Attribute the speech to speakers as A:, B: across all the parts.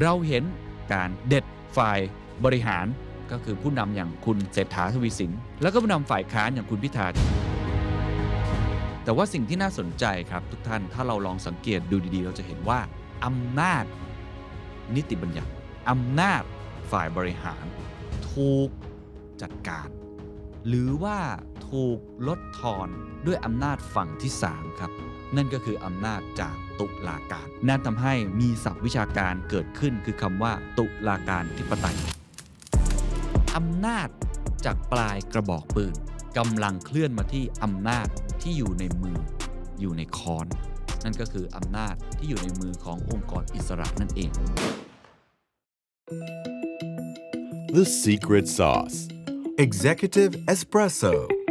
A: เราเห็นการเด็ดฝ่ายบริหารก็คือผู้นำอย่างคุณเศรษฐาทวีสิน แล้วก็ผู้นำฝ่ายค้านอย่างคุณพิธาแต่ว่าสิ่งที่น่าสนใจครับทุกท่านถ้าเราลองสังเกตดูดีๆ เราจะเห็นว่าอำนาจนิติบัญญัติอำนาจฝ่ายบริหาร ถูกจัดการ หรือว่าถูกลดทอนด้วยอำนาจฝั่งที่ 3 ครับ นั่นก็คืออำนาจจากตุลาการ นั่นทำให้มีศัพท์วิชาการเกิดขึ้นคือคำว่า ตุลาการธิปไตยอำนาจจากปลายกระบอกปืนกำลังเคลื่อนมาที่อำนาจที่อยู่ในมืออยู่ในค้อน นั่นก็คืออำนาจที่อยู่ในมือขององค์กรอิสระนั่นเอง
B: The secret sauce.
C: Executive Espresso.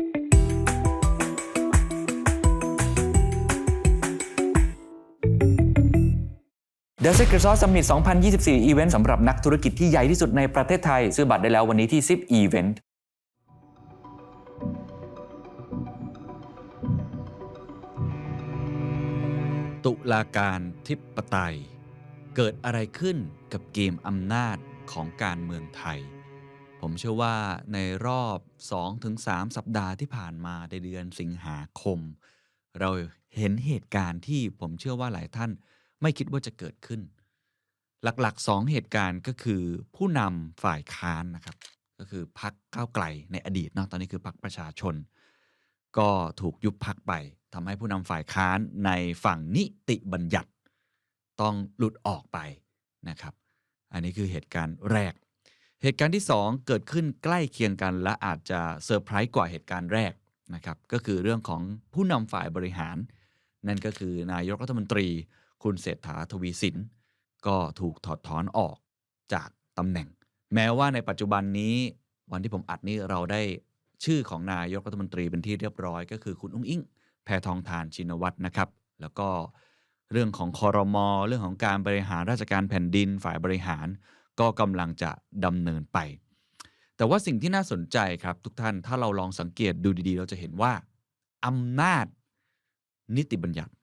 D: The Secret Sauce Summit 2024 อีเวนต์สำหรับนักธุรกิจที่ใหญ่ที่สุดในประเทศไทย ซื้อบัตรได้แล้ววันนี้ที่ 10 Event
A: ตุลาการทิปไตย เกิดอะไรขึ้นกับเกมอำนาจของการเมืองไทย ผมเชื่อว่าในรอบ 2-3 สัปดาห์ที่ผ่านมาในเดือนสิงหาคม เราเห็นเหตุการณ์ที่ผมเชื่อว่าหลายท่าน ไม่คิดว่าจะเกิดขึ้น หลักๆ2เหตุการณ์ก็คือผู้นำฝ่ายค้านนะครับ ก็คือพักก้าวไกลในอดีตเนาะตอนนี้คือพักประชาชน ก็ถูกยุบพักไปทำให้ผู้นำฝ่ายค้านในฝั่งนิติบัญญัติ ต้องหลุดออกไปนะครับ อันนี้คือเหตุการณ์แรก เหตุการณ์ที่ 2 เกิดขึ้นใกล้เคียงกันและอาจจะเซอร์ไพรส์กว่าเหตุการณ์แรกนะครับ ก็คือเรื่องของผู้นำฝ่ายบริหาร นั่นก็คือนายกรัฐมนตรี คุณเศรษฐาทวีสิน ก็ถูกถอดถอนออกจากตำแหน่ง แม้ว่าในปัจจุบันนี้วันที่ผมอัดนี้เราได้ชื่อของนายกรัฐมนตรีเป็นที่เรียบร้อย ก็คือคุณอุ้งอิงแพทองทานชินวัตรนะครับ แล้วก็เรื่องของคอรมอเรื่องของการบริหารราชการแผ่นดินฝ่ายบริหาร ก็กำลังจะดำเนินไป แต่ว่าสิ่งที่น่าสนใจครับทุกท่านถ้าเราลองสังเกตดูดีๆ เราจะเห็นว่าอำนาจนิติบัญญัติ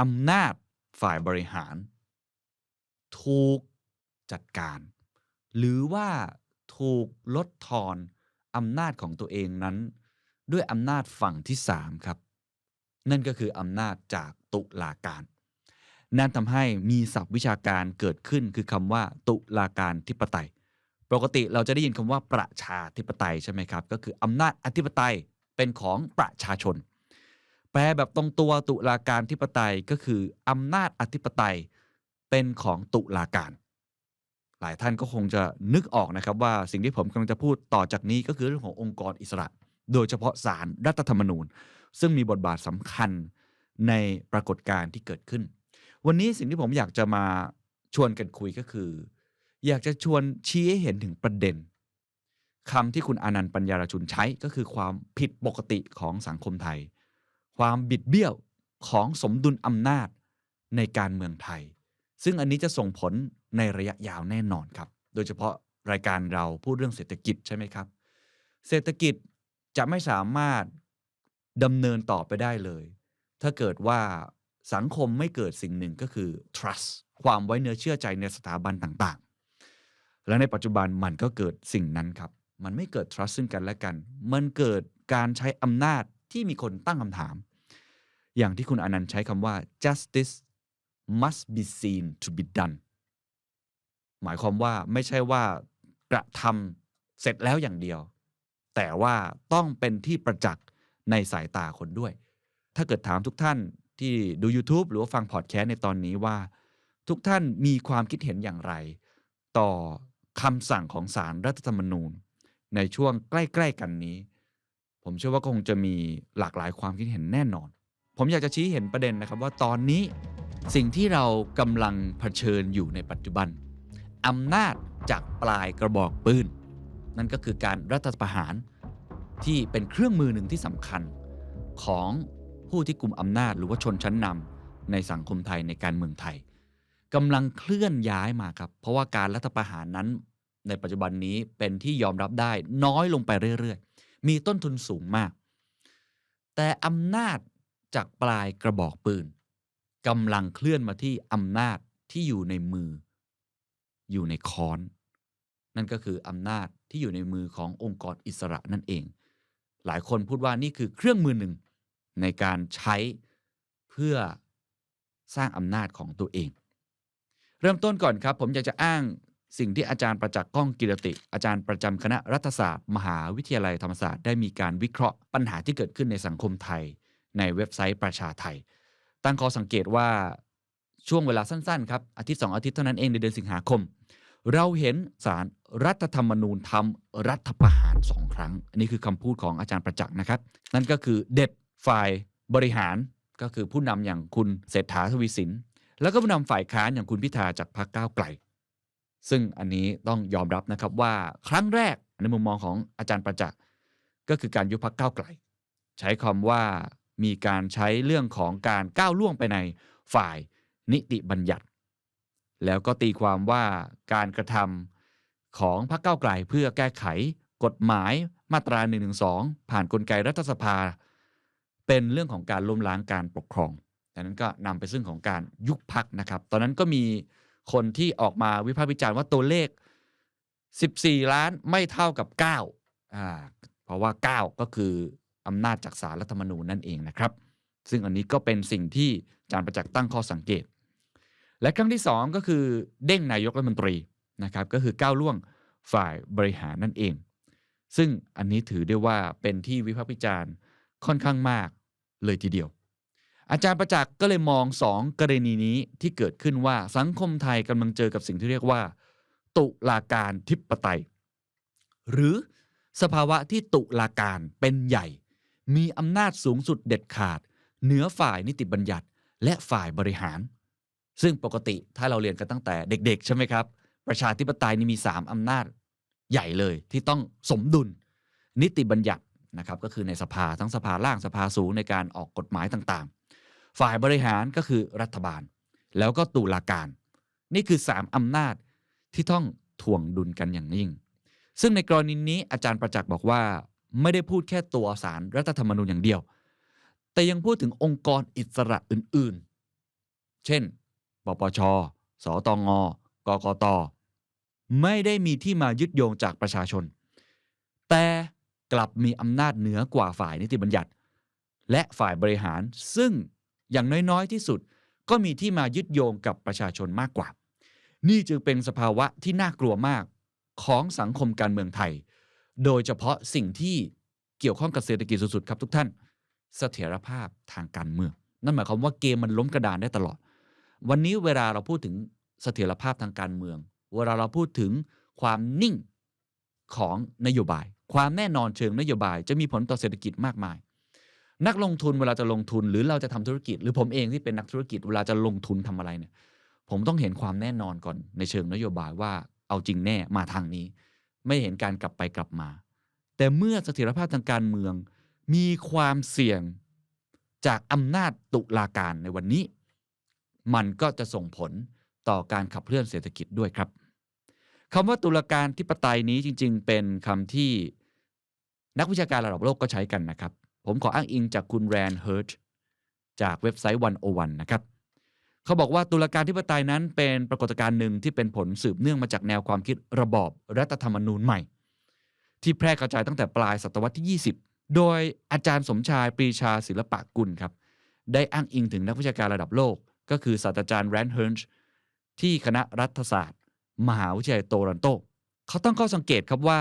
A: อำนาจ ฝ่ายบริหาร ถูกจัดการ หรือว่าถูกลดทอนอำนาจของตัวเองนั้น ด้วยอำนาจฝั่งที่3ครับ นั่นก็คืออำนาจจากตุลาการ นั่นทำให้มีศัพท์วิชาการเกิดขึ้นคือคำว่า ตุลาการธิปไตย ปกติเราจะได้ยินคำว่าประชาธิปไตยใช่ไหมครับ ก็คืออำนาจอธิปไตยเป็นของประชาชน แปลแบบตรงตัวตุลาการธิปไตยก็คืออำนาจอธิปไตยเป็นของตุลาการ หลายท่านก็คงจะนึกออกนะครับว่าสิ่งที่ผมกำลังจะพูดต่อจากนี้ก็คือเรื่องขององค์กรอิสระ โดยเฉพาะศาลรรัฐธรรมนูญ ซึ่งมีบทบาทสำคัญในปรากฏการณ์ที่เกิดขึ้น วันนี้สิ่งที่ผมอยากจะมาชวนกันคุยก็คือ อยากจะชวนชี้ให้เห็นถึงประเด็นคำที่คุณอนันต์ปัญญารชุนใช้ก็คือความผิดปกติของสังคมไทย ความบิดเบี้ยวของสมดุลอำนาจในการเมืองไทย ซึ่งอันนี้จะส่งผลในระยะยาวแน่นอนครับ โดยเฉพาะรายการเราพูดเรื่องเศรษฐกิจใช่ไหมครับ เศรษฐกิจจะไม่สามารถดำเนินต่อไปได้เลย ถ้าเกิดว่าสังคมไม่เกิดสิ่งหนึ่งก็คือ trust ความไว้เนื้อเชื่อใจในสถาบันต่างๆ และในปัจจุบันมันก็เกิดสิ่งนั้นครับ มันไม่เกิด trust ซึ่งกันและกัน มันเกิดการใช้อำนาจ ที่มีคนตั้งคำถาม อย่างที่คุณอนันต์ใช้คำว่า justice must be seen to be done หมายความว่าไม่ใช่ว่ากระทำเสร็จแล้วอย่างเดียว แต่ว่าต้องเป็นที่ประจักษ์ในสายตาคนด้วย ถ้าเกิดถามทุกท่านที่ดู YouTube หรือว่าฟังพอดแคสต์ในตอนนี้ว่า ทุกท่านมีความคิดเห็นอย่างไร ต่อคำสั่งของศารรัฐธรรมนูญ ในช่วงใกล้ ๆ กันนี้ ผมเชื่อว่าคงจะมีหลากหลายความคิดเห็นแน่นอน ผมอยากจะชี้เห็นประเด็นนะครับว่าตอนนี้สิ่งที่เรากำลังเผชิญอยู่ในปัจจุบันอำนาจจากปลายกระบอกปืน นั่นก็คือการรัฐประหารที่เป็นเครื่องมือหนึ่งที่สำคัญของผู้ที่กลุ่มอำนาจหรือว่าชนชั้นนำในสังคมไทยในการเมืองไทยกำลังเคลื่อนย้ายมาครับ เพราะว่าการรัฐประหารนั้น ในปัจจุบันนี้เป็นที่ยอมรับได้น้อยลงไปเรื่อยๆ มีต้นทุนสูงมาก แต่อำนาจจากปลายกระบอกปืนกำลังเคลื่อนมาที่อำนาจที่อยู่ในมือ อยู่ในค้อน นั่นก็คืออำนาจที่อยู่ในมือขององค์กรอิสระนั่นเอง หลายคนพูดว่านี่คือเครื่องมือหนึ่งในการใช้เพื่อสร้างอำนาจของตัวเอง เริ่มต้นก่อนครับ ผมอยากจะอ้าง สิ่งที่อาจารย์ประจักษ์ก้องกิรติ อาจารย์ประจำคณะรัฐศาสตร์ มหาวิทยาลัยธรรมศาสตร์ได้มีการวิเคราะห์ปัญหาที่เกิดขึ้นในสังคมไทย ในเว็บไซต์ประชาไทย ตั้งข้อสังเกตว่าช่วงเวลาสั้นๆครับอาทิตย์สองอาทิตย์เท่านั้นเองในเดือนสิงหาคม เราเห็นสารรัฐธรรมนูญทำรัฐประหารสองครั้ง อันนี้คือคำพูดของอาจารย์ประจักษ์นะครับ นั่นก็คือเด็ดฝ่ายบริหารก็คือผู้นำอย่างคุณเศรษฐาทวีสิน แล้วก็ผู้นำฝ่ายค้านอย่างคุณพิธาจากพรรคก้าวไกล ซึ่งอันนี้ต้องยอมรับนะครับว่าครั้งแรกในมุมมองของอาจารย์ประจักษ์ก็คือการยุบพรรคก้าวไกล ใช้คำว่ามีการใช้เรื่องของการก้าวล่วงไปในฝ่ายนิติบัญญัติ แล้วก็ตีความว่าการกระทำของพรรคก้าวไกลเพื่อแก้ไขกฎหมายมาตรา1นึผ่านนกลไกรัฐสภา เป็นเรื่องของการล้มล้างการปกครองดังนั้นก็นำไปซึ่งของการยุบพักนะครับ ตอนนั้นก็มี คนที่ออกมาวิพากษ์วิจารณ์ว่าตัวเลข 14 ล้านไม่เท่ากับ 9 อ่า เพราะว่า 9 ก็คืออำนาจจากสารรัฐธรรมนูญนั่นเองนะครับ ซึ่งอันนี้ก็เป็นสิ่งที่อาจารย์ประจักษ์ตั้งข้อสังเกต และครั้งที่ 2 ก็คือเด้งนายกรัฐมนตรีนะครับก็คือก้าวล่วงฝ่ายบริหารนั่นเอง ซึ่งอันนี้ถือได้ว่าเป็นที่วิพากษ์วิจารณ์ค่อนข้างมากเลยทีเดียว อาจารย์ประจักษ์ก็เลยมองสองกรณีนี้ที่เกิดขึ้นว่าสังคมไทยกำลังเจอกับสิ่งที่เรียกว่า ตุลาการทิปไตย หรือสภาวะที่ตุลาการเป็นใหญ่ มีอำนาจสูงสุดเด็ดขาด เหนือฝ่ายนิติบัญญัติ และฝ่ายบริหาร ซึ่งปกติถ้าเราเรียนกันตั้งแต่เด็กๆ ใช่ไหมครับ ประชาธิปไตยนี่มี 3 อำนาจใหญ่เลยที่ต้องสมดุล นิติบัญญัตินะครับก็คือในสภาทั้งสภาล่างสภาสูงในการออกกฎหมายต่างๆ ฝ่ายบริหารก็คือรัฐบาล แล้วก็ตุลาการ นี่คือ 3 อำนาจที่ต้องถ่วงดุลกันอย่างยิ่ง ซึ่งในกรณีนี้อาจารย์ประจักษ์บอกว่า ไม่ได้พูดแค่ตัวสารรัฐธรรมนูญอย่างเดียว แต่ยังพูดถึงองค์กรอิสระอื่นๆ เช่นปปช สตงกกต ไม่ได้มีที่มายึดโยงจากประชาชน แต่กลับมีอำนาจเหนือกว่าฝ่ายนิติบัญญัติ และฝ่ายบริหารซึ่ง อย่างน้อยๆที่สุด ก็มีที่มายึดโยงกับประชาชนมากกว่า นี่จึงเป็นสภาวะที่น่ากลัวมากของสังคมการเมืองไทย โดยเฉพาะสิ่งที่เกี่ยวข้องกับเศรษฐกิจสุดๆครับทุกท่าน เสถียรภาพทางการเมือง นั่นหมายความว่าเกมมันล้มกระดานได้ตลอด วันนี้เวลาเราพูดถึงเสถียรภาพทางการเมือง เวลาเราพูดถึงความนิ่งของนโยบาย ความแน่นอนเชิงนโยบายจะมีผลต่อเศรษฐกิจมากมาย นักลงทุนเวลาจะลงทุนหรือเราจะทำธุรกิจ หรือผมเองที่เป็นนักธุรกิจเวลาจะลงทุนทำอะไรเนี่ย ผมต้องเห็นความแน่นอนก่อนในเชิงนโยบายว่าเอาจริงแน่มาทางนี้ ไม่เห็นการกลับไปกลับมา แต่เมื่อเสถียรภาพทางการเมือง มีความเสี่ยงจากอำนาจตุลาการในวันนี้ มันก็จะส่งผลต่อการขับเคลื่อนเศรษฐกิจด้วยครับคำว่าตุลาการทิปไตยนี้จริง ๆ เป็นคำที่นักวิชาการระดับโลกก็ใช้กันนะครับ ผมขออ้างอิงจากคุณแรนเฮิร์ตจากเว็บไซต์วันโอวันนะครับ เขาบอกว่าตุลาการทิปไตยนั้นเป็นปรากฏการณ์หนึ่งที่เป็นผลสืบเนื่องมาจากแนวความคิดระบอบรัฐธรรมนูญใหม่ ที่แพร่กระจายตั้งแต่ปลายศตวรรษที่ 20 โดยอาจารย์สมชายปรีชาศิลปะกุลครับ ได้อ้างอิงถึงนักวิชาการระดับโลก ก็คือศาสตราจารย์แรนเฮิร์ชที่คณะรัฐศาสตร์ มหาวิทยาลัยโตรอนโต เขาตั้งข้อสังเกตครับว่า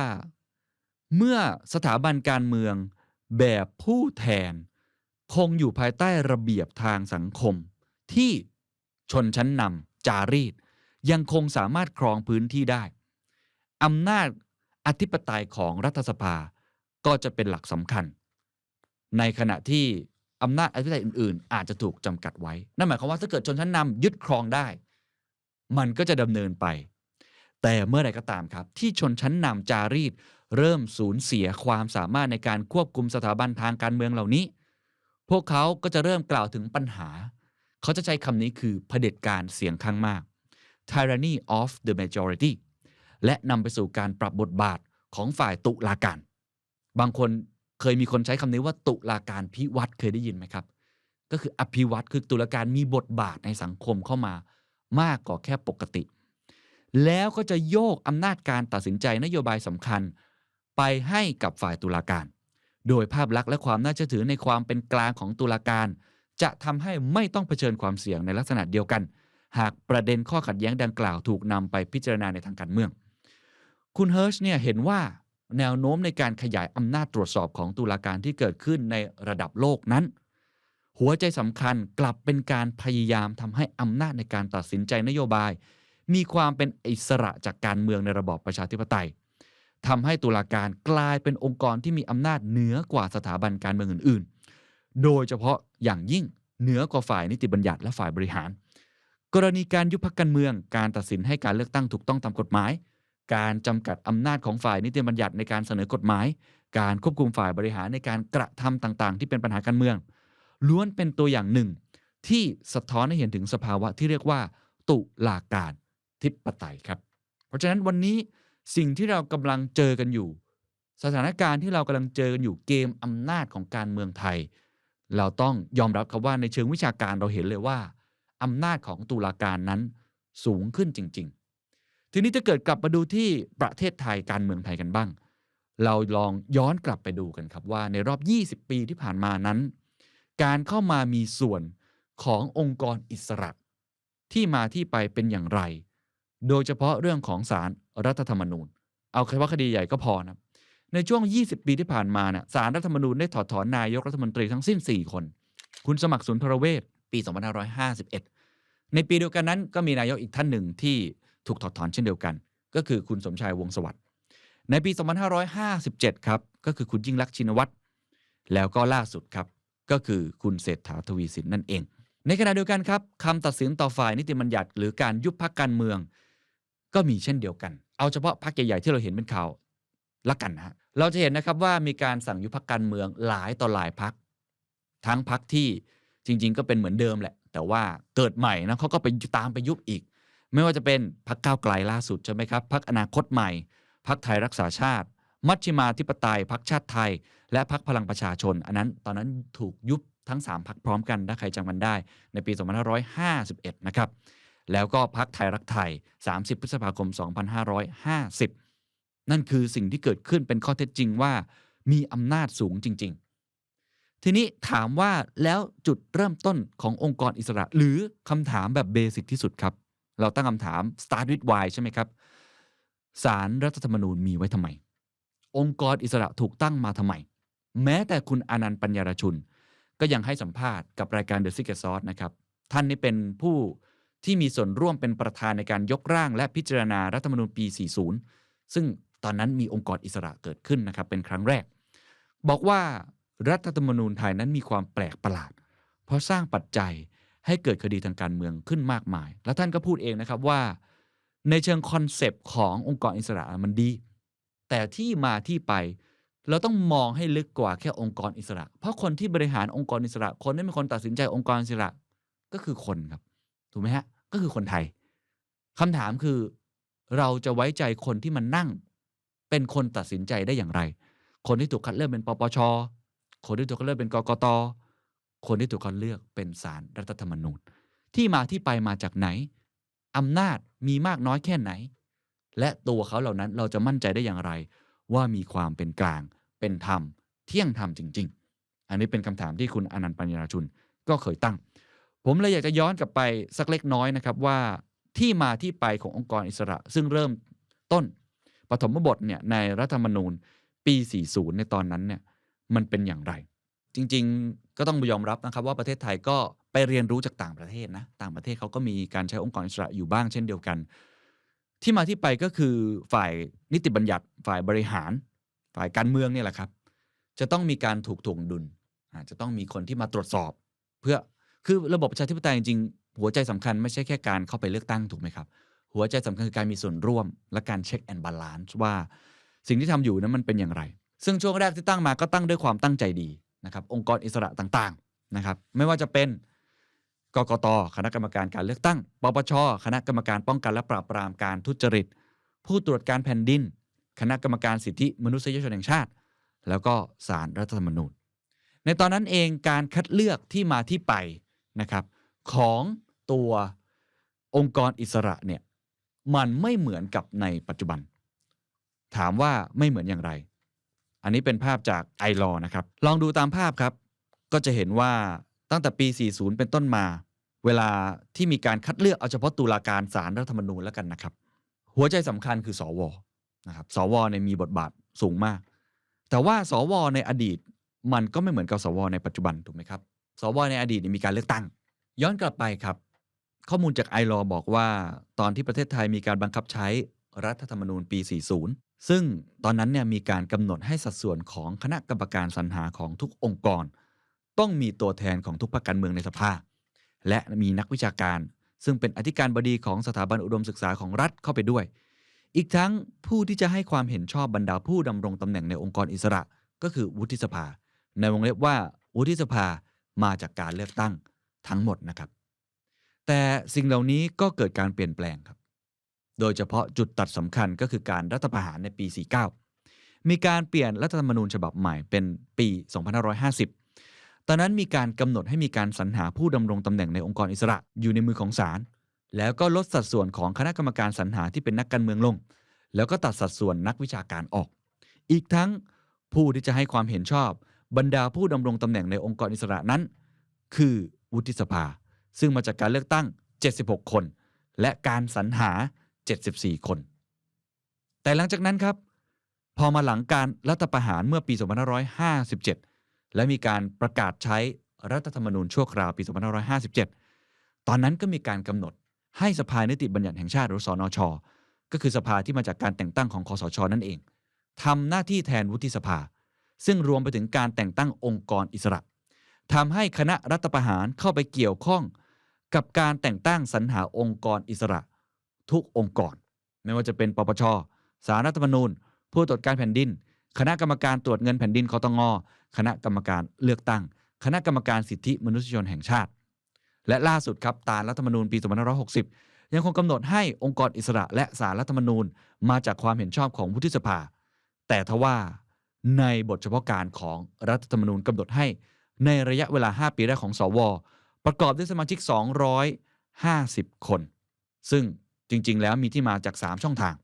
A: เมื่อสถาบันการเมือง แบบผู้แทน คงอยู่ภายใต้ระเบียบทางสังคม ที่ชนชั้นนำจารีต ยังคงสามารถครองพื้นที่ได้อำนาจอธิปไตยของรัฐสภาก็จะเป็นหลักสำคัญ ในขณะที่อำนาจอธิปไตยอื่นๆ อาจจะถูกจำกัดไว้ นั่นหมายความว่าถ้าเกิดชนชั้นนำยึดครองได้ มันก็จะดำเนินไป แต่เมื่อไรก็ตามครับ ที่ชนชั้นนำจารีต เริ่มสูญเสียความสามารถในการควบคุมสถาบันทางการเมืองเหล่านี้ พวกเขาก็จะเริ่มกล่าวถึงปัญหา เขาจะใช้คำนี้คือเผด็จการเสียงข้างมาก tyranny of the majority และนำไปสู่การปรับบทบาทของฝ่ายตุลาการ บางคนเคยมีคนใช้คำนี้ว่าตุลาการพิวัตรเคยได้ยินไหมครับ ก็คืออภิวัตรคือตุลาการมีบทบาทในสังคมเข้ามามากกว่าแค่ปกติ แล้วก็จะโยกอำนาจการตัดสินใจนโยบายสำคัญ ไปให้กับฝ่ายตุลาการ โดยภาพลักษณ์และความน่าเชื่อถือในความเป็นกลางของตุลาการ จะทำให้ไม่ต้องเผชิญความเสี่ยงในลักษณะเดียวกัน หากประเด็นข้อขัดแย้งดังกล่าวถูกนำไปพิจารณาในทางการเมือง คุณเฮิร์ชเนี่ยเห็นว่าแนวโน้มในการขยายอำนาจตรวจสอบของตุลาการที่เกิดขึ้นในระดับโลกนั้น หัวใจสำคัญกลับเป็นการพยายามทำให้อำนาจในการตัดสินใจนโยบาย มีความเป็นอิสระจากการเมืองในระบอบประชาธิปไตย ทำให้ตุลาการกลายเป็นองค์กรที่มีอำนาจเหนือกว่าสถาบันการเมืองอื่น ๆ โดยเฉพาะอย่างยิ่งเหนือกว่าฝ่ายนิติบัญญัติและฝ่ายบริหาร กรณีการยุบพักการเมือง การตัดสินให้การเลือกตั้งถูกต้องตามกฎหมาย การจำกัดอำนาจของฝ่ายนิติบัญญัติในการเสนอกฎหมาย การควบคุมฝ่ายบริหารในการกระทำต่างๆ ที่เป็นปัญหาการเมือง ล้วนเป็นตัวอย่างหนึ่ง ที่สะท้อนให้เห็นถึงสภาวะที่เรียกว่า ตุลาการทิปไตยครับ เพราะฉะนั้นวันนี้ สิ่งที่เรากำลังเจอกันอยู่ สถานการณ์ที่เรากำลังเจอกันอยู่เกมอำนาจของการเมืองไทย เราต้องยอมรับครับว่าในเชิงวิชาการเราเห็นเลยว่าอำนาจของตุลาการนั้นสูงขึ้นจริง ๆ ทีนี้จะเกิดกลับมาดูที่ประเทศไทยการเมืองไทยกันบ้าง เราลองย้อนกลับไปดูกันครับว่าในรอบ 20 ปีที่ผ่านมานั้น การเข้ามามีส่วนขององค์กรอิสระ ที่มาที่ไปเป็นอย่างไร โดยเฉพาะเรื่องของสาร รัฐธรรมนูญ เอาแค่ว่าคดีใหญ่ก็พอนะในช่วง 20 ปีที่ผ่านมาน่ะสารรัฐธรรมนูญได้ถอดถอนนายกรัฐมนตรีทั้งสิ้น 4 คน คุณสมัครสุนทรเวชปี 2551 ในปีเดียวกันนั้นก็มีนายกอีกท่านหนึ่งที่ถูกถอดถอนเช่นเดียวกัน ก็คือคุณสมชายวงสวัสดิ์ในปี 2557 ครับ ก็คือคุณยิ่งลักชินวัตรแล้วก็ล่าสุดครับ ก็คือคุณเศรษฐาทวีสินนั่นเอง ในขณะเดียวกันครับคำตัดสินต่อฝ่ายนิติบัญญัติ หรือการยุบพักการเมือง ก็มีเช่นเดียวกัน เอาเฉพาะพักใหญ่ๆที่เราเห็นเป็นข่าวละกันนะเราจะเห็นนะครับว่ามีการสั่งยุบพักการเมืองหลายต่อหลายพักทั้งพักที่จริง ๆ ก็เป็นเหมือนเดิมแหละ แต่ว่าเกิดใหม่นะเขาก็ไปตามไปยุบอีก ไม่ว่าจะเป็นพักก้าวไกลล่าสุดใช่ไหมครับพักอนาคตใหม่พักไทยรักษาชาติ มัชฌิมาธิปไตยพักชาติไทย และพักพลังประชาชน อันนั้นตอนนั้นถูกยุบทั้ง 3พักพร้อมกันถ้าใครจำมันได้ ในปี 2551 นะครับ แล้วก็พักไทยรักไทย 30 พฤษภาคม 2550 นั่นคือสิ่งที่เกิดขึ้นเป็นข้อเท็จจริงว่ามีอำนาจสูงจริง ๆ ทีนี้ถามว่าแล้วจุดเริ่มต้นขององค์กรอิสระ หรือคำถามแบบเบสิกที่สุดครับ เราตั้งคำถาม start with why ใช่ไหมครับสารรัฐธรรมนูญมีไว้ทำไม องค์กรอิสระถูกตั้งมาทำไม แม้แต่คุณอนันต์ปัญญารชุน ก็ยังให้สัมภาษณ์กับรายการ The Secret Sauce นะครับ ท่านนี่เป็นผู้ ที่มีส่วนร่วมเป็นประธานในการยกร่าง และพิจารณารัฐธรรมนูญปี 40 ซึ่งตอนนั้นมีองค์กรอิสระเกิดขึ้นนะครับเป็นครั้งแรก บอกว่ารัฐธรรมนูญไทยนั้นมีความแปลกประหลาด เพราะสร้างปัจจัยให้เกิดคดีทางการเมืองขึ้นมากมาย และท่านก็พูดเองนะครับว่า ในเชิงคอนเซปต์ขององค์กรอิสระมันดี แต่ที่มาที่ไป เราต้องมองให้ลึกกว่าแค่องค์กรอิสระ เพราะคนที่บริหารองค์กรอิสระ คนที่เป็นคนตัดสินใจองค์กรอิสระก็คือคนครับ ถูกไหมฮะ ก็คือคนไทยคำถามคือเราจะไว้ใจคนที่มันนั่ง เป็นคนตัดสินใจได้อย่างไร คนที่ถูกคัดเลือกเป็นปปช คนที่ถูกคัดเลือกเป็นกกต คนที่ถูกคัดเลือกเป็นศาลรัฐธรรมนูญ ที่มาที่ไปมาจากไหน อำนาจมีมากน้อยแค่ไหน และตัวเขาเหล่านั้นเราจะมั่นใจได้อย่างไร ว่ามีความเป็นกลาง เป็นธรรม เที่ยงธรรมจริง ๆ อันนี้เป็นคำถามที่คุณอนันต์ปัญญาชุนก็เคยตั้ง ผมเลยอยากจะย้อนกลับไปสักเล็กน้อยนะครับว่าที่มาที่ไปขององค์กรอิสระ ซึ่งเริ่มต้นปฐมบทเนี่ยในรัฐธรรมนูญปี 40 ในตอนนั้นเนี่ยมันเป็นอย่างไร จริงๆก็ต้องยอมรับนะครับว่าประเทศไทยก็ไปเรียนรู้จากต่างประเทศนะต่างประเทศเขาก็มีการใช้องค์กรอิสระอยู่บ้างเช่นเดียวกัน ที่มาที่ไปก็คือฝ่ายนิติบัญญัติฝ่ายบริหาร ฝ่ายการเมืองเนี่ยแหละครับ จะต้องมีการถูกถ่วงดุลจะต้องมีคนที่มาตรวจสอบ เพื่อ คือระบบประชาธิปไตยจริงๆหัวใจสำคัญไม่ใช่แค่การเข้าไปเลือกตั้งถูกไหมครับ หัวใจสำคัญคือการมีส่วนร่วม และการเช็คแอนด์บาลานซ์ว่าสิ่งที่ทำอยู่นั้นมันเป็นอย่างไร ซึ่งช่วงแรกที่ตั้งมาก็ตั้งด้วยความตั้งใจดีนะครับองค์กรอิสระต่างๆนะครับไม่ว่าจะเป็นกกตคณะกรรมการการเลือกตั้งปปชคณะกรรมการป้องกันและปราบปรามการทุจริต ผู้ตรวจการแผ่นดิน คณะกรรมการสิทธิมนุษยชนแห่งชาติ แล้วก็ศาลรัฐธรรมนูญ ในตอนนั้นเองการคัดเลือกที่มาที่ไป นะครับของตัวองค์กรอิสระเนี่ยมันไม่เหมือนกับในปัจจุบัน ถามว่าไม่เหมือนอย่างไร อันนี้เป็นภาพจากไอรอนะครับ ลองดูตามภาพครับ ก็จะเห็นว่าตั้งแต่ปี 40 เป็นต้นมา เวลาที่มีการคัดเลือกเอาเฉพาะตุลาการศาลรัฐธรรมนูญแล้วกันนะครับ หัวใจสำคัญคือสวนะครับสวเนี่ยมีบทบาทสูงมาก แต่ว่าสวในอดีตมันก็ไม่เหมือนกับสวในปัจจุบันถูกไหมครับ สวในอดีตเนี่ยมีการเลือกตั้ง ย้อนกลับไปครับ ข้อมูลจากไอรอบอกว่า ตอนที่ประเทศไทยมีการบังคับใช้รัฐธรรมนูญปี 40 ซึ่งตอนนั้นเนี่ยมีการกำหนดให้สัดส่วนของคณะกรรมการสรรหาของทุกองค์กร ต้องมีตัวแทนของทุกพรรคการเมืองในสภา และมีนักวิชาการ ซึ่งเป็นอธิการบดีของสถาบันอุดมศึกษาของรัฐเข้าไปด้วย อีกทั้งผู้ที่จะให้ความเห็นชอบบรรดาผู้ดำรงตำแหน่งในองค์กรอิสระ ก็คือวุฒิสภา ในวงเล็บว่าวุฒิสภา มาจากการเลือกตั้งทั้งหมดนะครับ แต่สิ่งเหล่านี้ก็เกิดการเปลี่ยนแปลงครับ โดยเฉพาะจุดตัดสำคัญก็คือการรัฐประหารในปี 49 มีการเปลี่ยนรัฐธรรมนูญฉบับใหม่เป็นปี 2550 ตอนนั้นมีการกำหนดให้มีการสรรหาผู้ดำรงตำแหน่งในองค์กรอิสระอยู่ในมือของศาลแล้วก็ลดสัดส่วนของคณะกรรมการสรรหาที่เป็นนักการเมืองลง แล้วก็ตัดสัดส่วนนักวิชาการออก อีกทั้งผู้ที่จะให้ความเห็นชอบ บรรดาผู้ดำรงตำแหน่งในองค์กรอิสระนั้น คือวุฒิสภา ซึ่งมาจากการเลือกตั้ง 76 คน และการสรรหา 74 คน แต่หลังจากนั้นครับ พอมาหลังการรัฐประหารเมื่อปี 2557 และมีการประกาศใช้รัฐธรรมนูญชั่วคราวปี 2557 ตอนนั้นก็มีการกำหนดให้สภานิติบัญญัติแห่งชาติหรือสอนช ก็คือสภาที่มาจากการแต่งตั้งของคอสช นั่นเองทำหน้าที่แทนวุฒิสภา ซึ่งรวมไปถึงการแต่งตั้งองค์กรอิสระทำให้คณะรัฐประหารเข้าไปเกี่ยวข้อง กับการแต่งตั้งสรรหาองค์กรอิสระ ทุกองค์กร ไม่ว่าจะเป็นปปชสารรัฐธรรมนูญ ผู้ตรวจการแผ่นดิน คณะกรรมการตรวจเงินแผ่นดินคอตงอคณะกรรมการเลือกตั้ง คณะกรรมการสิทธิมนุษยชนแห่งชาติ และล่าสุดครับตามรัฐธรรมนูญปี2560 ยังคงกำหนดให้องค์กรอิสระและสารรัฐธรรมนูญ มาจากความเห็นชอบของวุฒิสภา แต่ทว่า ในบทเฉพาะการของรัฐธรรมนูญกำหนดให้ในระยะเวลา 5 ปีแรกของสว ประกอบด้วยสมาชิก 250 คน ซึ่งจริง ๆ แล้วมีที่มาจาก 3 ช่องทาง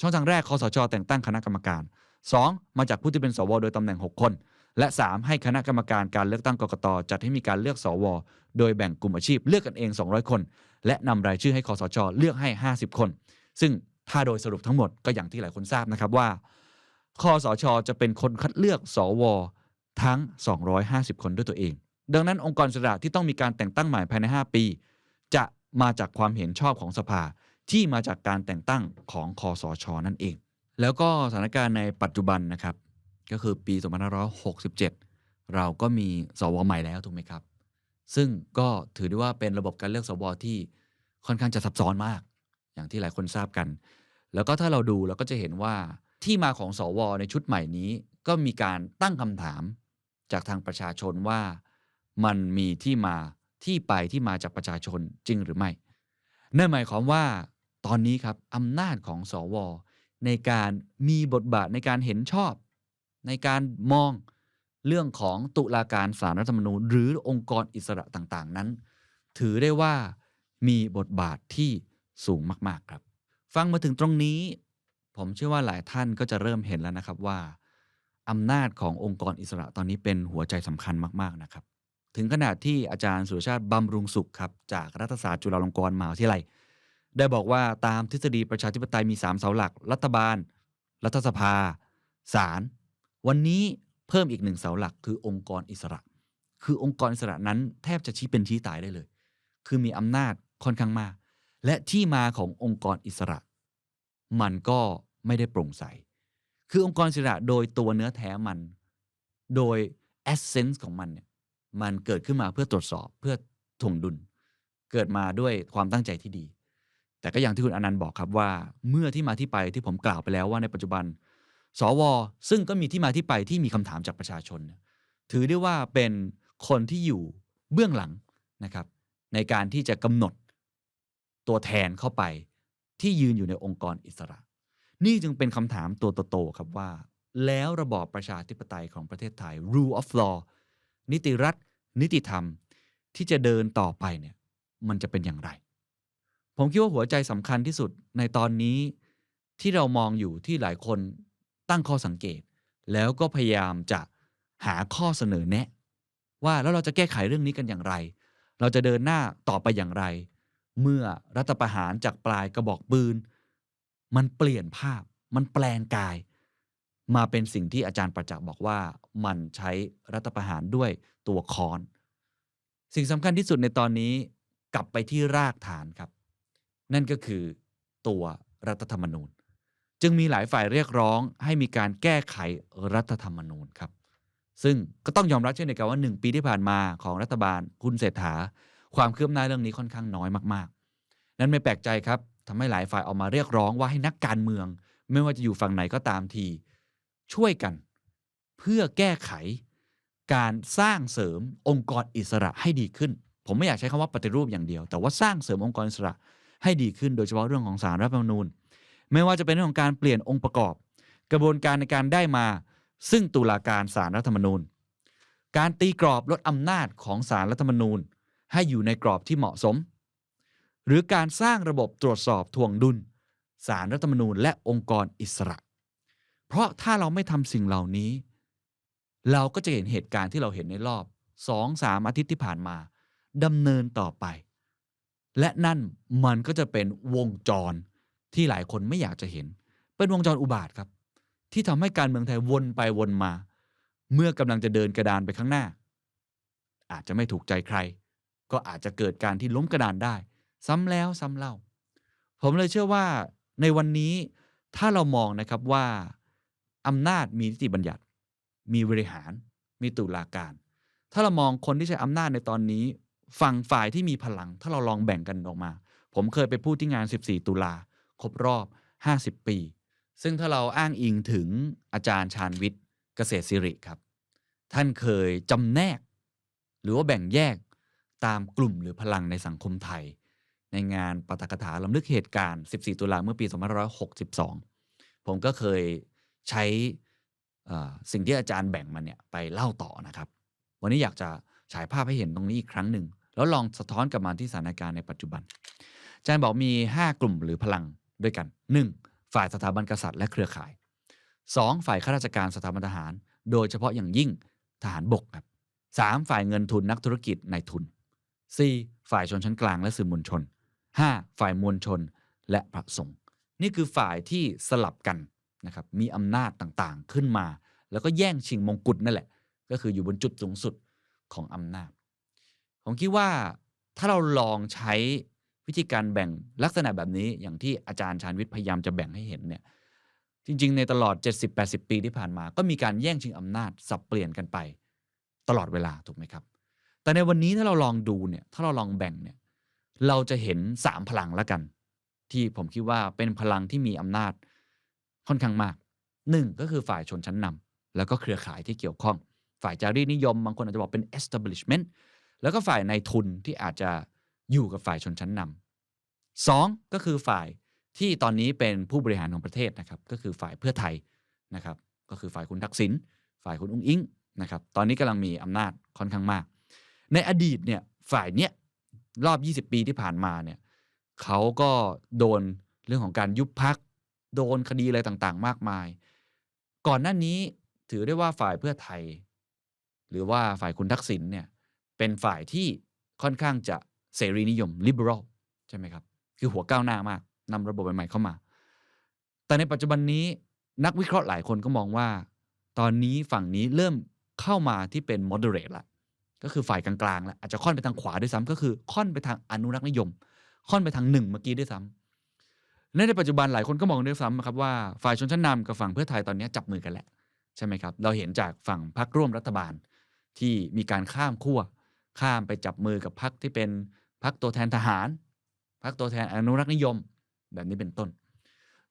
A: ช่องทางแรกคอสช แต่งตั้งคณะกรรมการ 2. มาจากผู้ที่เป็นสว โดยตำแหน่ง 6 คน และ 3. ให้คณะกรรมการการเลือกตั้งกกตจัดให้มีการเลือกสว โดยแบ่งกลุ่มอาชีพเลือกกันเอง 200 คน และนำรายชื่อให้คอสช เลือกให้ 50 คน ซึ่งถ้าโดยสรุปทั้งหมดก็อย่างที่หลายคนทราบนะครับว่า คอสชจะเป็นคนคัดเลือกสวทั้ง 250 คนด้วยตัวเอง ดังนั้นองค์กรอิสระที่ต้องมีการแต่งตั้งใหม่ภายใน 5 ปี จะมาจากความเห็นชอบของสภาที่มาจากการแต่งตั้งของคอสชนั่นเอง แล้วก็สถานการณ์ในปัจจุบันนะครับ ก็คือปี 2567 เราก็มีสวใหม่แล้วถูกไหมครับ ซึ่งก็ถือได้ว่าเป็นระบบการเลือกสวที่ค่อนข้างจะซับซ้อนมาก อย่างที่หลายคนทราบกัน แล้วก็ถ้าเราดูเราก็จะเห็นว่า ที่มาของสวในชุดใหม่นี้ ก็มีการตั้งคำถามจากทางประชาชนว่ามันมีที่มาที่ไปที่มาจากประชาชนจริงหรือไม่นั่นหมายความว่า ตอนนี้ครับอำนาจของสว ในการมีบทบาทในการเห็นชอบ ในการมองเรื่องของตุลาการสารรัฐธรรมนูญ หรือองค์กรอิสระต่างๆ นั้น ถือได้ว่ามีบทบาทที่สูงมากๆครับ ฟังมาถึงตรงนี้ ผมเชื่อว่าหลายท่านก็จะเริ่มเห็นแล้วนะครับว่าอำนาจขององค์กรอิสระตอนนี้เป็นหัวใจสำคัญมากๆนะครับ ถึงขนาดที่อาจารย์สุรชาติบำรุงสุขครับจากรัฐศาสตร์จุฬาลงกรณ์มหาวิทยาลัย ได้บอกว่าตามทฤษฎีประชาธิปไตยมี 3 เสาหลัก รัฐบาล รัฐสภาศาลวันนี้เพิ่มอีกหนึ่งเสาหลักคือองค์กรอิสระ คือองค์กรอิสระนั้นแทบจะชี้เป็นชี้ตายได้เลย คือมีอำนาจค่อนข้างมากและที่มาขององค์กรอิสระ มันก็ไม่ได้โปร่งใส คือองค์กรอิสระโดยตัวเนื้อแท้มัน โดย essence ของมันเนี่ย มันเกิดขึ้นมาเพื่อตรวจสอบเพื่อถ่วงดุล เกิดมาด้วยความตั้งใจที่ดี แต่ก็อย่างที่คุณอนันต์บอกครับว่า เมื่อที่มาที่ไปที่ผมกล่าวไปแล้วว่าในปัจจุบัน สว ซึ่งก็มีที่มาที่ไปที่มีคำถามจากประชาชน ถือได้ว่าเป็นคนที่อยู่เบื้องหลังนะครับ ในการที่จะกำหนดตัวแทนเข้าไป ที่ยืนอยู่ในองค์กรอิสระ นี่จึงเป็นคำถามตัวโตๆครับว่า แล้วระบอบประชาธิปไตยของประเทศไทย rule of law นิติรัฐ นิติธรรมที่จะเดินต่อไปเนี่ยมันจะเป็นอย่างไร ผมคิดว่าหัวใจสำคัญที่สุดในตอนนี้ที่เรามองอยู่ที่หลายคนตั้งข้อสังเกต แล้วก็พยายามจะหาข้อเสนอแนะ ว่าแล้วเราจะแก้ไขเรื่องนี้กันอย่างไร เราจะเดินหน้าต่อไปอย่างไร เมื่อรัฐประหารจากปลายกระบอกปืน มันเปลี่ยนภาพ มันแปลงกาย มาเป็นสิ่งที่อาจารย์ประจักษ์บอกว่ามันใช้รัฐประหารด้วยตัวค้อน สิ่งสำคัญที่สุดในตอนนี้กลับไปที่รากฐานครับ นั่นก็คือตัวรัฐธรรมนูญ จึงมีหลายฝ่ายเรียกร้องให้มีการแก้ไขรัฐธรรมนูญครับ ซึ่งก็ต้องยอมรับเช่นเดียวกันว่า 1 ปีที่ผ่านมาของรัฐบาลคุณเศรษฐา ความคืบหน้าเรื่องนี้ค่อนข้างน้อยมากๆ นั้นไม่แปลกใจครับทำให้หลายฝ่ายออกมาเรียกร้องว่าให้นักการเมือง ไม่ว่าจะอยู่ฝั่งไหนก็ตามที ช่วยกัน เพื่อแก้ไข การสร้างเสริมองค์กรอิสระให้ดีขึ้น ผมไม่อยากใช้คำว่าปฏิรูปอย่างเดียว แต่ว่าสร้างเสริมองค์กรอิสระให้ดีขึ้น โดยเฉพาะเรื่องของสารรัฐธรรมนูญ ไม่ว่าจะเป็นเรื่องของการเปลี่ยนองค์ประกอบ กระบวนการในการได้มา ซึ่งตุลาการสารรัฐธรรมนูญ การตีกรอบลดอำนาจของสารรัฐธรรมนูญ ให้อยู่ในกรอบที่เหมาะสม หรือการสร้างระบบตรวจสอบทวงดุลสารรัฐธรรมนูญและองค์กรอิสระ เพราะถ้าเราไม่ทำสิ่งเหล่านี้ เราก็จะเห็นเหตุการณ์ที่เราเห็นในรอบสองสามอาทิตย์ที่ผ่านมาดำเนินต่อไป และนั่นมันก็จะเป็นวงจรที่หลายคนไม่อยากจะเห็น เป็นวงจรอุบาทครับ ที่ทำให้การเมืองไทยวนไปวนมา เมื่อกำลังจะเดินกระดานไปข้างหน้า อาจจะไม่ถูกใจใคร ก็อาจจะเกิดการที่ล้มกระดานได้ ซ้ำแล้วซ้ำเล่า ผมเลยเชื่อว่าในวันนี้ถ้าเรามองนะครับว่าอำนาจมีนิติบัญญัติ มีบริหาร มีตุลาการ ถ้าเรามองคนที่ใช้อำนาจในตอนนี้ฝั่งฝ่ายที่มีพลัง ถ้าเราลองแบ่งกันออกมา ผมเคยไปพูดที่งาน 14 ตุลาครบรอบ 50 ปี ซึ่งถ้าเราอ้างอิงถึงอาจารย์ชาญวิทย์เกษตรศิริครับ ท่านเคยจำแนก หรือว่าแบ่งแยก ตามกลุ่มหรือพลังในสังคมไทย ในงานปาฐกถาลำลึกเหตุการณ์ 14 ตุลาเมื่อปี 2562 ผมก็เคยใช้สิ่งที่อาจารย์แบ่งมาเนี่ยไปเล่าต่อนะครับ วันนี้อยากจะฉายภาพให้เห็นตรงนี้อีกครั้งหนึ่ง แล้วลองสะท้อนกลับมาที่สถานการณ์ในปัจจุบัน อาจารย์บอกมี 5 กลุ่มหรือพลังด้วยกัน 1. ฝ่ายสถาบันกษัตริย์และเครือข่าย 2. ฝ่ายข้าราชการสถาบันทหาร โดยเฉพาะอย่างยิ่งทหารบกครับ 3. ฝ่ายเงินทุนนักธุรกิจนายทุน 4. ฝ่ายชนชั้นกลางและสื่อมวลชน 5. ฝ่ายมวลชนและพระสงฆ์นี่คือฝ่ายที่สลับกันนะครับมีอำนาจต่างๆขึ้นมา แล้วก็แย่งชิงมงกุฎนั่นแหละ ก็คืออยู่บนจุดสูงสุดของอำนาจ ผมคิดว่าถ้าเราลองใช้วิธีการแบ่งลักษณะแบบนี้อย่างที่อาจารย์ชาญวิทย์พยายามจะแบ่งให้เห็นเนี่ยจริง ๆ ในตลอด 70-80 ปีที่ผ่านมา ก็มีการแย่งชิงอำนาจสับเปลี่ยนกันไป ตลอดเวลาถูกไหมครับ แต่ในวันนี้ถ้าเราลองดูเนี่ยถ้าเราลองแบ่งเนี่ยเราจะเห็น3พลังแล้วกัน ที่ผมคิดว่าเป็นพลังที่มีอำนาจค่อนข้างมากหนึ่งก็คือฝ่ายชนชั้นนำแล้วก็เครือข่ายที่เกี่ยวข้อง ฝ่ายจารีตนิยม บางคนอาจจะบอกเป็น establishment แล้วก็ฝ่ายในทุนที่อาจจะอยู่กับฝ่ายชนชั้นนำสองก็คือฝ่ายที่ตอนนี้เป็นผู้บริหารของประเทศนะครับ ก็คือฝ่ายเพื่อไทยนะครับ ก็คือฝ่ายคุณทักษิณฝ่ายคุณอุ้งอิงนะครับ ตอนนี้กำลังมีอำนาจค่อนข้างมาก ในอดีตเนี่ยฝ่ายเนี้ยรอบ 20 ปีที่ผ่านมาเนี่ยเขาก็โดนเรื่องของการยุบพัก โดนคดีอะไรต่างๆ มากมาย ก่อนหน้านี้ถือได้ว่าฝ่ายเพื่อไทย หรือว่าฝ่ายคุณทักษิณเนี่ยเป็นฝ่ายที่ค่อนข้างจะเสรีนิยม liberal ใช่ไหมครับ คือหัวก้าวหน้ามากนำระบบใหม่ๆเข้ามา แต่ในปัจจุบันนี้นักวิเคราะห์หลายคนก็มองว่า ตอนนี้ฝั่งนี้เริ่มเข้ามาที่เป็น moderate ละ ก็คือฝ่ายกลางๆแล้วอาจจะค่อนไปทางขวาด้วยซ้ำก็คือค่อนไปทางอนุรักษ์นิยม ค่อนไปทางหนึ่งเมื่อกี้ด้วยซ้ำและในปัจจุบันหลายคนก็มองด้วยซ้ำนะครับว่าฝ่ายชนชั้นนำกับฝั่งเพื่อไทยตอนนี้จับมือกันแล้วใช่ไหมครับ เราเห็นจากฝั่งพรรคร่วมรัฐบาลที่มีการข้ามขั้วข้ามไปจับมือกับพรรคที่เป็นพรรคตัวแทนทหารพรรคตัวแทนอนุรักษ์นิยม แบบนี้เป็นต้น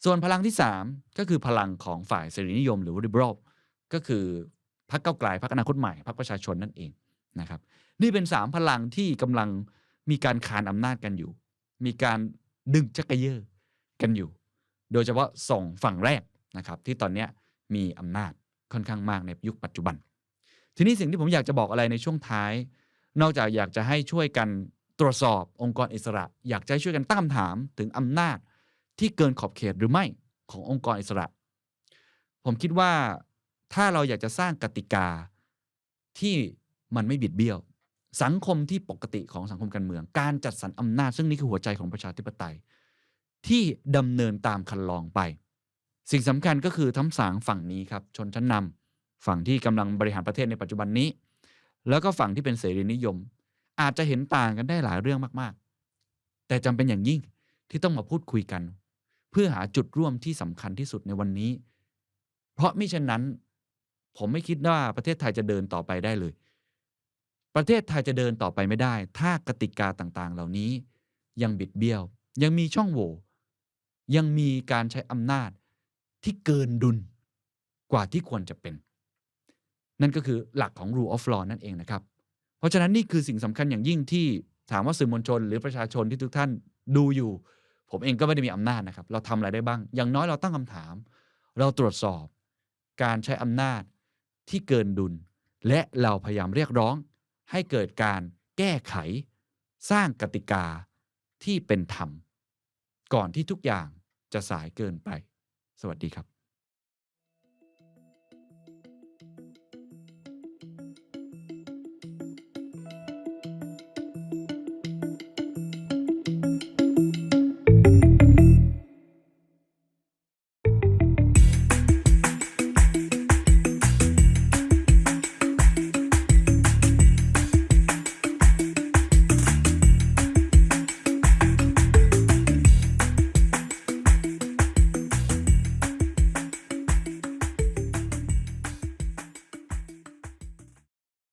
A: ส่วนพลังที่ 3 ก็คือพลังของฝ่ายเสรีนิยมหรือ liberal ก็คือพรรคเก้าไกลพรรคอนาคตใหม่พรรคประชาชนนั่นเอง นะครับ นี่เป็น3พลังที่กำลังมีการคานอำนาจกันอยู่ มีการดึงจักรเยอกันอยู่ โดยเฉพาะส่งฝั่งแรกนะครับ ที่ตอนนี้มีอำนาจค่อนข้างมากในยุคปัจจุบัน ทีนี้สิ่งที่ผมอยากจะบอกอะไรในช่วงท้าย นอกจากอยากจะให้ช่วยกันตรวจสอบองค์กรอิสระ อยากจะช่วยกันตั้งคำถามถึงอำนาจที่เกินขอบเขตหรือไม่ขององค์กรอิสระ ผมคิดว่าถ้าเราอยากจะสร้างกติกาที่ มันไม่บิดเบี้ยว สังคมที่ปกติของสังคมการเมือง การจัดสรรอำนาจซึ่งนี่คือหัวใจของประชาธิปไตย ที่ดำเนินตามคันลองไป สิ่งสำคัญก็คือทั้งสางฝั่งนี้ครับชนชั้นนำฝั่งที่กำลังบริหารประเทศในปัจจุบันนี้ แล้วก็ฝั่งที่เป็นเสรีนิยม อาจจะเห็นต่างกันได้หลายเรื่องมากๆ แต่จำเป็นอย่างยิ่งที่ต้องมาพูดคุยกัน เพื่อหาจุดร่วมที่สำคัญที่สุดในวันนี้ เพราะมิฉะนั้น ผมไม่คิดว่าประเทศไทยจะเดินต่อไปได้เลย ประเทศไทยจะเดินต่อไปไม่ได้ ถ้ากติกาต่างๆ เหล่านี้ยังบิดเบี้ยว ยังมีช่องโหว่ยังมีการใช้อำนาจที่เกินดุลกว่าที่ควรจะเป็น นั่นก็คือหลักของ rule of law นั่นเองนะครับ เพราะฉะนั้นนี่คือสิ่งสำคัญอย่างยิ่งที่ถามว่าสื่อมวลชน หรือประชาชนที่ทุกท่านดูอยู่ ผมเองก็ไม่ได้มีอำนาจนะครับ เราทำอะไรได้บ้าง อย่างน้อยเราตั้งคำถาม เราตรวจสอบ การใช้อำนาจที่เกินดุล และเราพยายามเรียกร้อง ให้เกิดการแก้ไข สร้างกติกาที่เป็นธรรม ก่อนที่ทุกอย่างจะสายเกินไป สวัสดีครับ